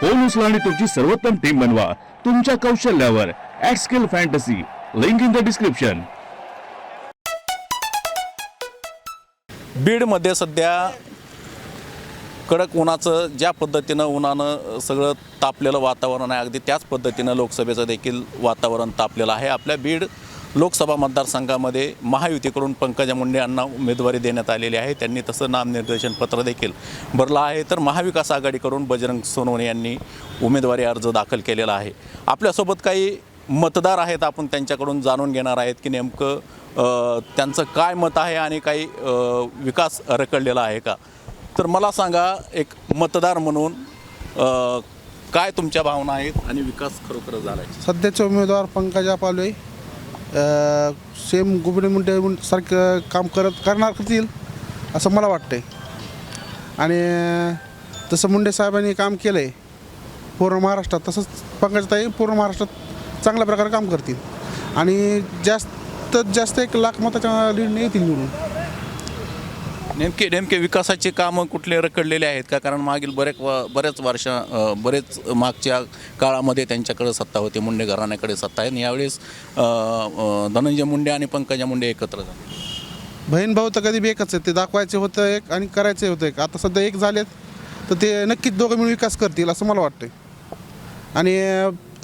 Phone उचला आणि तुमची सर्वोत्तम टीम बनवा. तुमच्या कौशल्यावर at skill fantasy link in the description बीडमध्ये सध्या कडक उन्हाचं ज्या पद्धतीनं उन्हानं सगळं तापलेलं वातावरण आहे अगदी त्याच पद्धतीनं लोकसभेचं देखील वातावरण तापलेलं आहे. आपल्या बीड लोकसभा मतदारसंघामध्ये महायुतीकडून पंकजा मुंडे यांना उमेदवारी देण्यात आलेली आहे. त्यांनी तसं नामनिर्देशन पत्र देखील भरलं आहे. तर महाविकास आघाडीकडून बजरंग सोनवणे यांनी उमेदवारी अर्ज दाखल केलेला आहे. आपल्यासोबत काही मतदार आहेत आपण त्यांच्याकडून जाणून घेणार आहेत की नेमकं त्यांचं काय मत आहे आणि काही विकास रखडलेला आहे का? तर मला सांगा एक मतदार म्हणून काय तुमच्या भावना आहेत आणि विकास खरोखर झाला आहे सध्याचे उमेदवार पंकजा पालवे सेम गुबडे मुंडे सारखं काम करत करणार करतील असं मला वाटतंय. आणि तसं मुंडे साहेबांनी काम केलं आहे पूर्ण महाराष्ट्रात तसंच पंकजताई पूर्ण महाराष्ट्रात चांगल्या प्रकारे काम करतील. आणि जास्तीत जास्त एक लाख मताच्या लीडने येतील निवडून. नेमके नेमके विकासाचे कामं कुठले रखडलेले आहेत का? कारण मागील बरेच व बऱ्याच वर्ष बरेच मागच्या काळामध्ये त्यांच्याकडे सत्ता होती मुंडे घराण्याकडे सत्ता आहे. आणि यावेळेस धनंजय मुंडे आणि पंकजा मुंडे एकत्र झाले. बहीण भाऊ तर कधी बी एकच आहेत ते दाखवायचे होतं एक आणि करायचे होतं एक. आता सध्या एक झालेत. तर ते नक्कीच दोघं मिळून विकास करतील असं मला वाटतंय. आणि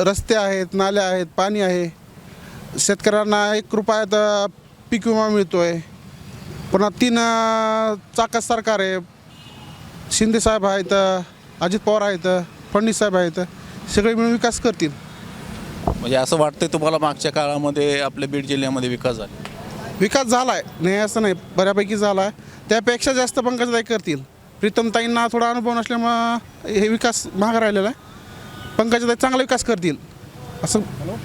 रस्ते आहेत नाल्या आहेत पाणी आहे. शेतकऱ्यांना एक रुपयात पीक विमा मिळतो आहे पुन्हा तीन अं, चाकात सरकार आहे. शिंदे साहेब आहेत अजित पवार आहेत फडणवीस साहेब आहेत सगळे मिळून विकास करतील. म्हणजे असं वाटतंय तुम्हाला मागच्या काळामध्ये आपल्या बीड जिल्ह्यामध्ये विकास झाला? विकास झाला आहे नाही असं नाही. बऱ्यापैकी झाला आहे त्यापेक्षा जास्त पंकजताई करतील. प्रीतमताईंना थोडा अनुभव नसल्यामुळं हे विकास महाग राहिलेला आहे. पंकजाताई चांगला विकास करतील. असं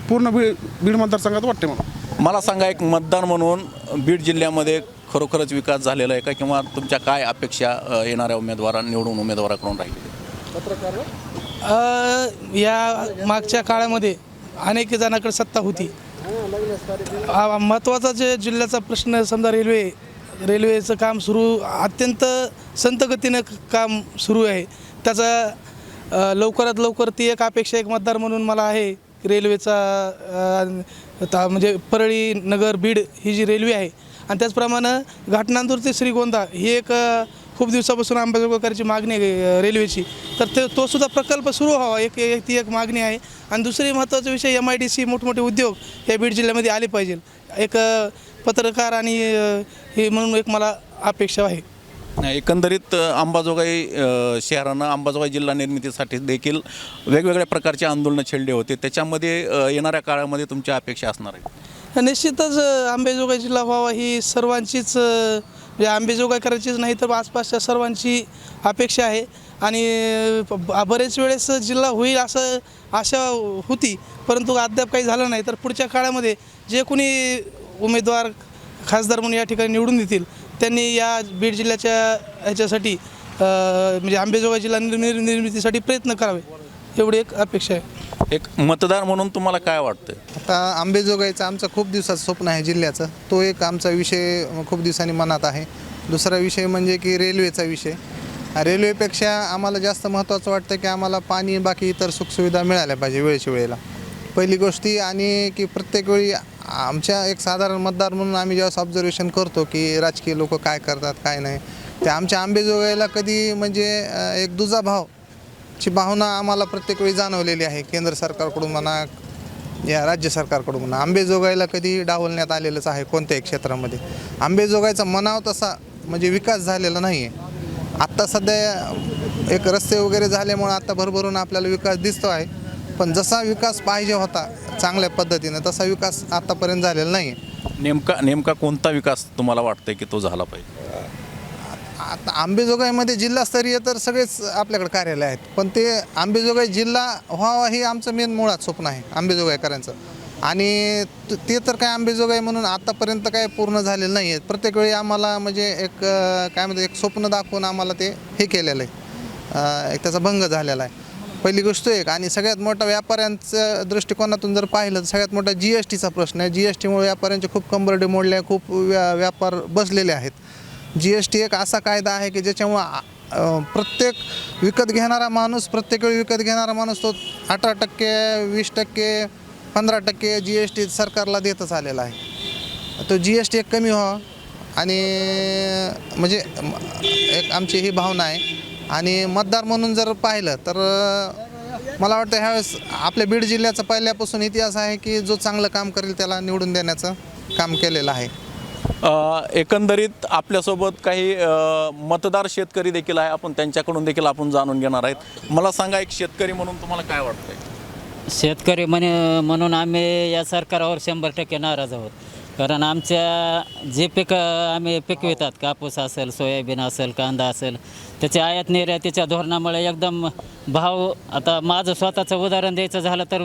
पूर्ण बीड बीड मतदारसंघात वाटते मला. मला सांगा एक मतदार म्हणून बीड जिल्ह्यामध्ये खरोखरच विकास झालेला आहे का? किंवा तुमच्या काय अपेक्षा येणाऱ्या उमेदवारां निवडून उमेदवाराकडून राहिली? या मागच्या काळामध्ये अनेक जणांकडे सत्ता होती. महत्त्वाचा जे जिल्ह्याचा प्रश्न समजा रेल्वे रेल्वेचं काम सुरू अत्यंत संतगतीनं काम सुरू आहे. त्याचा लवकरात लवकर ती एक अपेक्षा एक मतदार म्हणून मला आहे. रेल्वेचा ता- म्हणजे परळी नगर बीड ही जी रेल्वे आहे आणि त्याचप्रमाणे घाटनांदूर ते श्रीगोंदा ही एक खूप दिवसापासून अंबाजोगाईकरची मागणी आहे रेल्वेची. तर ते तो सुद्धा प्रकल्प सुरू व्हावा एक एक ती एक मागणी आहे. आणि दुसरी महत्त्वाचा विषय एम आय डी सी मोठमोठे उद्योग या बीड जिल्ह्यामध्ये आले पाहिजे. एक पत्रकार आणि हे म्हणून एक मला अपेक्षा आहे. एकंदरीत अंबाजोगाई शहरानं अंबाजोगाई जिल्हा निर्मितीसाठी देखील वेगवेगळ्या प्रकारचे आंदोलनं छेडले होते. त्याच्यामध्ये येणाऱ्या काळामध्ये तुमच्या अपेक्षा असणार आहेत निश्चितच आंबेजोगाई जिल्हा व्हावा ही सर्वांचीच म्हणजे आंबेजोगाई करायचीच नाही तर आसपासच्या सर्वांची अपेक्षा आहे. आणि बरेच वेळेस जिल्हा होईल असं आशा होती परंतु अद्याप काही झालं नाही. तर पुढच्या काळामध्ये जे कोणी उमेदवार खासदार म्हणून या ठिकाणी निवडून देतील त्यांनी या बीड जिल्ह्याच्या ह्याच्यासाठी म्हणजे आंबेजोगाई जिल्हा निर्मि निर्मितीसाठी प्रयत्न करावे एवढी एक अपेक्षा आहे. एक मतदार म्हणून तुम्हाला काय वाटतं आता आंबेजोगाईचं आमचं खूप दिवसाचं स्वप्न आहे जिल्ह्याचं. तो एक आमचा विषय खूप दिवसांनी मनात आहे. दुसरा विषय म्हणजे की रेल्वेचा विषय. रेल्वेपेक्षा आम्हाला जास्त महत्त्वाचं वाटतं की आम्हाला पाणी बाकी इतर सुखसुविधा मिळाल्या पाहिजे वेळेच्या वेळेला. पहिली गोष्टी आणि की प्रत्येक वेळी आमच्या एक साधारण मतदार म्हणून आम्ही जेव्हा ऑब्झर्वेशन करतो की राजकीय लोक काय करतात काय नाही. ते आमच्या आंबेजोगाईला कधी म्हणजे एक दुजा भाव ची भावना आम्हाला प्रत्येक वेळी जाणवलेली आहे. केंद्र सरकारकडून म्हणा या राज्य सरकारकडून म्हणा आंबेजोगाईला कधी डावलण्यात आलेलंच आहे कोणत्याही क्षेत्रामध्ये. आंबेजोगाईचा मनाव तसा म्हणजे विकास झालेला नाही आहे आत्ता सध्या एक रस्ते वगैरे झाल्यामुळं आत्ता भरभरून आपल्याला विकास दिसतो आहे. पण जसा विकास पाहिजे होता चांगल्या पद्धतीनं तसा विकास आत्तापर्यंत झालेला नाही आहे नेमका नेमका कोणता विकास तुम्हाला वाटतंय की तो झाला पाहिजे? आता आंबेजोगाईमध्ये जिल्हास्तरीय तर सगळेच आपल्याकडे कार्यालय आहेत. पण ते आंबेजोगाई जिल्हा व्हावा हे आमचं मेन मुळात स्वप्न आहे आंबेजोगाईकरांचं. आणि ते तर काय आंबेजोगाई म्हणून आतापर्यंत काय पूर्ण झालेलं नाही आहे प्रत्येक वेळी आम्हाला म्हणजे एक काय म्हणते एक स्वप्न दाखवून आम्हाला ते हे केलेलं आहे. एक त्याचा भंग झालेला आहे. पहिली गोष्ट एक आणि सगळ्यात मोठा व्यापाऱ्यांच्या दृष्टिकोनातून जर पाहिलं तर सगळ्यात मोठा जी एस टीचा प्रश्न आहे. जी एस टीमुळे व्यापाऱ्यांचे खूप कंबरडे मोडले खूप व्या व्यापार बसलेले आहेत. जी एस टी एक असा कायदा आहे की ज्याच्यामुळं प्रत्येक विकत घेणारा माणूस प्रत्येक वेळी विकत घेणारा माणूस तो अठरा टक्के वीस टक्के पंधरा टक्के जी एस टी सरकारला देतच आलेला आहे. तो जी एस टी एक कमी व्हावा आणि म्हणजे एक आमची ही भावना आहे. आणि मतदार म्हणून जर पाहिलं तर मला वाटतं ह्यावेळेस आपल्या बीड जिल्ह्याचा पहिल्यापासून इतिहास आहे की जो चांगलं काम करेल त्याला निवडून देण्याचं काम केलेलं आहे. एकंदरीत आपल्यासोबत काही मतदार शेतकरी देखील आहे. आपण त्यांच्याकडून देखील आपण जाणून घेणार आहेत. मला सांगा एक शेतकरी म्हणून तुम्हाला काय वाटतंय? शेतकरी म्हणे म्हणून आम्ही या सरकारवर शंभर टक्के नाराज आहोत. कारण आमच्या जे पिकं आम्ही पिकवितात कापूस असेल सोयाबीन असेल कांदा असेल त्याच्या आयात निर्यातीच्या धोरणामुळे एकदम भाव आता माझं स्वतःचं उदाहरण द्यायचं झालं तर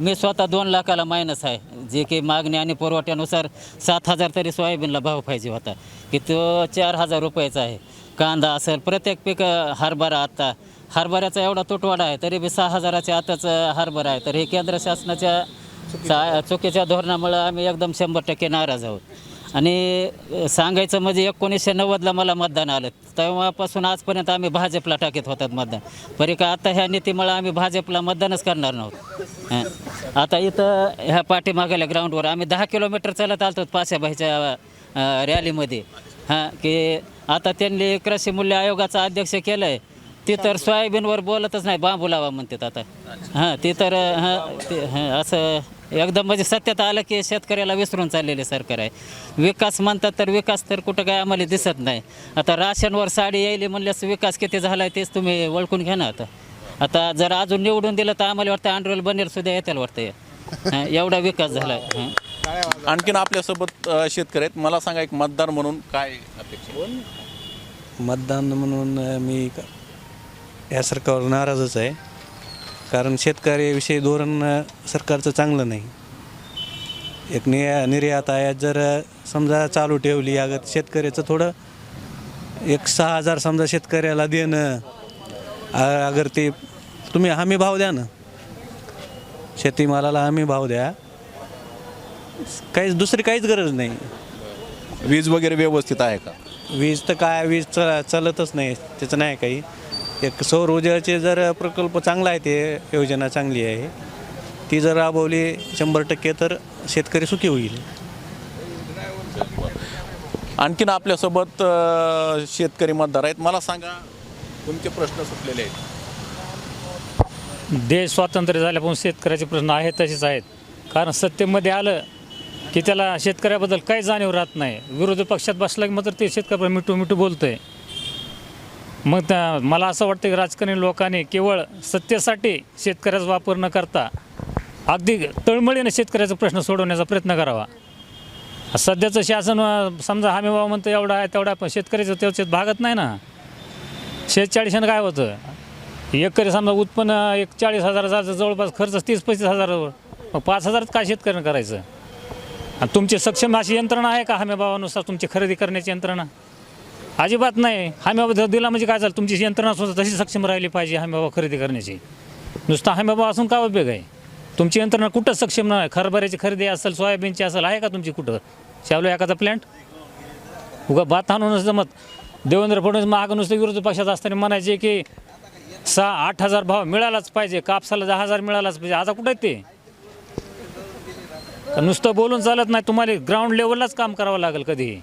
मी स्वतः दोन लाखाला मायनस आहे. जे की मागणी आणि पुरवठ्यानुसार सात हजार तरी सोयाबीनला भाव पाहिजे होता की तो चार हजार रुपयाचा आहे. कांदा असेल प्रत्येक पीक हरभरा आता. हरभऱ्याचा एवढा तुटवाडा आहे तरी बी सहा हजाराच्या आताच हरभरा आहे. तर हे केंद्र शासनाच्या चा चुकीच्या धोरणामुळं आम्ही एकदम शंभर टक्के नाराज आहोत. आणि सांगायचं म्हणजे एकोणीसशे नव्वदला मला मतदान आलं. तेव्हापासून आजपर्यंत आम्ही भाजपला टाकीत होतात मतदान. परी का आता ह्या नीतीमुळं आम्ही भाजपला मतदानच करणार नव्हतो. आता इथं ह्या पाठीमागाल्या ग्राउंडवर आम्ही दहा किलोमीटर चालत आलतो पाशाबाईच्या रॅलीमध्ये. हां की आता त्यांनी कृषी मूल्य आयोगाचा अध्यक्ष केलं आहे ती तर सोयाबीनवर बोलतच नाही बांबू लावा म्हणतात आता. हां ती तर हां ते हां असं एकदम म्हणजे सत्यात आलं की शेतकऱ्याला विसरून चाललेले सरकार आहे. विकास म्हणतात तर विकास तर कुठं काय आम्हाला दिसत नाही. आता राशनवर साडी यायली म्हणल्यास विकास किती झाला आहे तेच तुम्ही ओळखून घ्या ना आता. आता जर अजून निवडून दिलं तर आम्हाला वाटतं अँड्रोल बनेर सुद्धा येतील वाटतं. हां एवढा विकास झाला आहे आणखीन आपल्यासोबत शेतकरी आहेत. मला सांगा एक मतदार म्हणून काय अपेक्षा मतदान म्हणून मी या सरकारवर नाराजच आहे. कारण शेतकऱ्याविषयी धोरण सरकारचं चांगलं नाही. एक नि निर्यात आयात जर समजा चालू ठेवली अगर शेतकऱ्याचं थोडं एक सहा हजार समजा शेतकऱ्याला देणं अगर ते तुम्ही हमी भाव द्या ना. शेतीमालाला हमी भाव द्या. काहीच दुसरी काहीच गरज नाही. वीज वगैरे व्यवस्थित आहे का? वीज तर काय वीज च चालतच नाही त्याचं नाही काही. एक सौर ऊर्जाचे जर प्रकल्प चांगला आहे ते योजना चांगली आहे. ती जर राबवली शंभर टक्के तर शेतकरी सुखी होईल. आणखीन आपल्यासोबत अ, शेतकरी मतदार आहेत. मला सांगा तुमचे प्रश्न सुटलेले आहेत? देश स्वातंत्र्य झाल्यापासून शेतकऱ्याचे प्रश्न आहेत तसेच आहेत. कारण सत्तेमध्ये आलं की त्याला शेतकऱ्याबद्दल काही जाणीव राहत नाही. विरोधी पक्षात बसला की मात्र ते शेतकऱ्याला मिठू मिठू बोलतंय. मग त्या मला असं वाटतं की राजकारणी लोकांनी केवळ सत्तेसाठी शेतकऱ्याचा वापर न करता अगदी तळमळीने शेतकऱ्याचा प्रश्न सोडवण्याचा प्रयत्न करावा. सध्याचं शासन समजा हमी भाव म्हणतं एवढा आहे तेवढा पण शेतकऱ्याचं त्याच्यात भागत नाही ना. शेतचाळीशानं काय होतं? एकरी समजा उत्पन्न एक चाळीस हजाराचा जवळपास खर्च तीस पस्तीस हजारावर मग पाच हजारात काय शेतकऱ्यांना करायचं? आणि तुमची सक्षम अशी यंत्रणा आहे का हमी भावानुसार तुमची खरेदी करण्याची यंत्रणा? अजिबात नाही. हमी जर दिला म्हणजे काय झालं? तुमची यंत्रणा सुद्धा तशी सक्षम राहिली पाहिजे हमी खरेदी करण्याची. नुसता हमी असून काय उपयोग आहे? तुमची यंत्रणा कुठं सक्षम नाही? हरभऱ्याची खरेदी असेल सोयाबीनची असेल आहे का तुमची कुठं? शावलो एखादा प्लॅन्ट उगा बात हाणूनच जमत. देवेंद्र फडणवीस महाग नुसतं विरोधी पक्षात असताना म्हणायचे की सहा आठ हजार भाव मिळालाच पाहिजे कापसाला दहा हजार मिळालाच पाहिजे. आता कुठं आहे ते? नुसतं बोलून चालत नाही. तुम्हाला ग्राउंड लेवललाच काम करावं लागेल कधी?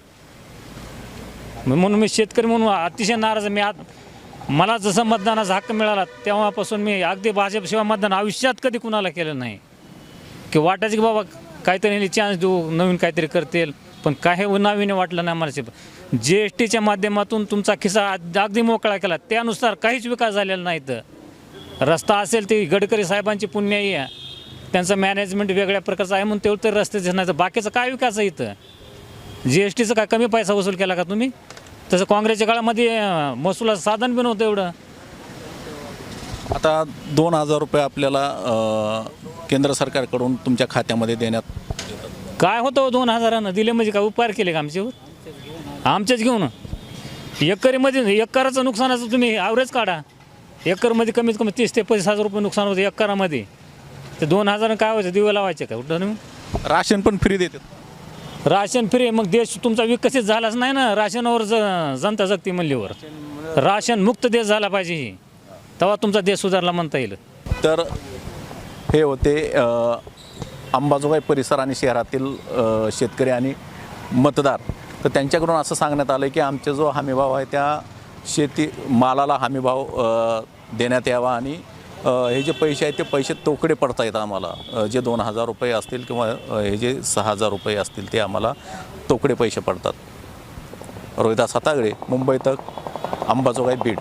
म्हणून मी शेतकरी म्हणून अतिशय नाराज आहे. मी आत मला जसं मतदानाचा हक्क मिळाला तेव्हापासून मी अगदी भाजपशिवाय मतदान आयुष्यात कधी कुणाला केलं नाही. की वाटायचं की बाबा काहीतरी चान्स देऊ नवीन काहीतरी करतील पण काही नाविने वाटलं नाही मला जी एस टीच्या माध्यमातून तुमचा खिसा अगदी मोकळा केला. त्यानुसार काहीच विकास झालेला नाही तर रस्ता असेल ते गडकरी साहेबांची पुण्याही आहे. त्यांचं मॅनेजमेंट वेगळ्या प्रकारचं आहे म्हणून तेवढं तर रस्त्याचे नाही. तर बाकीचं काय विकास आहे इथं? जी एस टीचं काय कमी पैसा वसूल केला का तुम्ही? तसं काँग्रेसच्या काळामध्ये महसुलाचं साधन बी नव्हतं एवढं. आता दोन हजार रुपये आपल्याला अ, केंद्र सरकारकडून तुमच्या खात्यामध्ये देण्यात काय होतं हो दोन हजारानं? दिले म्हणजे काय उपकार केले का आमच्यावर? आमच्याच घेऊन. एकरीमध्ये एकराचं नुकसानाचं तुम्ही ॲव्हरेज काढा. एकरमध्ये कमीत कमी तीस ते पस्तीस हजार रुपये नुकसान होतं एकरामध्ये. ते दोन हजारानं काय व्हायचं? दिवे लावायचे का? कुठं राशन पण फ्री देतात. राशन फ्री मग देश तुमचा विकसित झालाच नाही ना? राशनावर ज जनता जगती म्हणलीवर राशन मुक्त देश झाला पाहिजे ही. तेव्हा तुमचा देश सुधारला म्हणता येईल. तर हे होते अंबाजोगाई परिसर आणि शहरातील शेतकरी आणि मतदार. तर त्यांच्याकडून असं सांगण्यात आलं की आमचा जो हमीभाव आहे त्या शेती मालाला हमीभाव देण्यात यावा आणि हे जे पैसे आहेत ते पैसे तोकडे पडता येतात आम्हाला. जे दोन हजार रुपये असतील किंवा हे जे सहा हजार रुपये असतील ते आम्हाला तोकडे पैसे पडतात. रोहिदास हातागडे मुंबई तक अंबाजोगाई बीड.